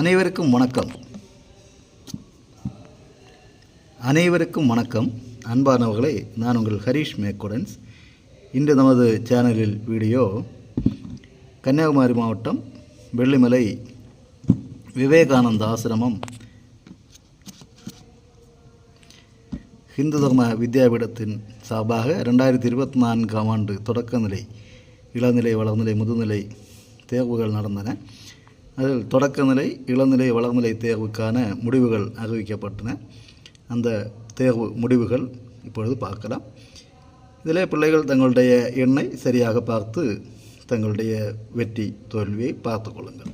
அனைவருக்கும் வணக்கம். அனைவருக்கும் வணக்கம். அன்பானவர்களை நான் உங்கள் ஹரீஷ் மேக்குடன்ஸ் இன்று நமது சேனலில் வீடியோ கன்னியாகுமரி மாவட்டம் வெள்ளிமலை விவேகானந்த ஆசிரமம் இந்து தர்ம வித்யாபீடத்தின் சார்பாக ரெண்டாயிரத்தி இருபத்தி நான்காம் ஆண்டு தொடக்கநிலை இளநிலை வளர்நிலை முதுநிலை தேர்வுகள் நடந்தன. அதில் தொடக்கநிலை இளநிலை வளர்நிலை தேர்வுக்கான முடிவுகள் அறிவிக்கப்பட்டன. அந்த தேர்வு முடிவுகள் இப்பொழுது பார்க்கலாம். இதிலே பிள்ளைகள் தங்களுடைய எண்ணை சரியாக பார்த்து தங்களுடைய வெற்றி தோல்வியை பார்த்து கொள்ளுங்கள்.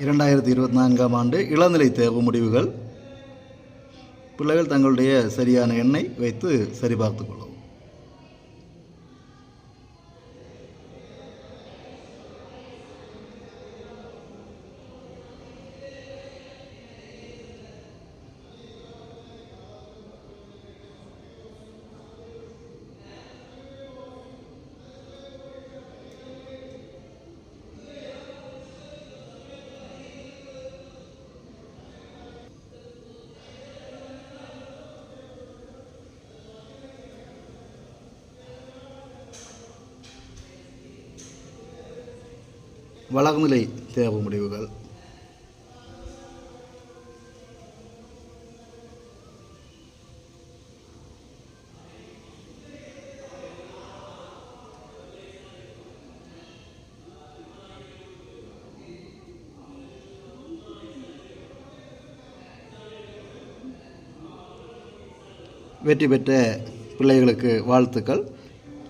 இரண்டாயிரத்தி இருபத்தி நான்காம் ஆண்டு இளநிலை தேர்வு முடிவுகள். பிள்ளைகள் தங்களுடைய சரியான எண்ணை வைத்து சரிபார்த்து கொள்ளவும் வளர்நிலை தேர்வு முடிவுகள். வெற்றி பெற்ற பிள்ளைகளுக்கு வாழ்த்துக்கள்.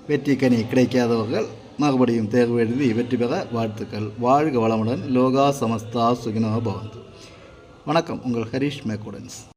வெற்றி கனி கிடைக்காதவர்கள் மறுபடியும் தேர்வு எழுதி வெற்றி பெற வாழ்த்துக்கள். வாழ்க வளமுடன். லோகா சமஸ்தா சுகினோ பவந்து. வணக்கம். உங்கள் ஹரீஷ் மேக்குடன்ஸ்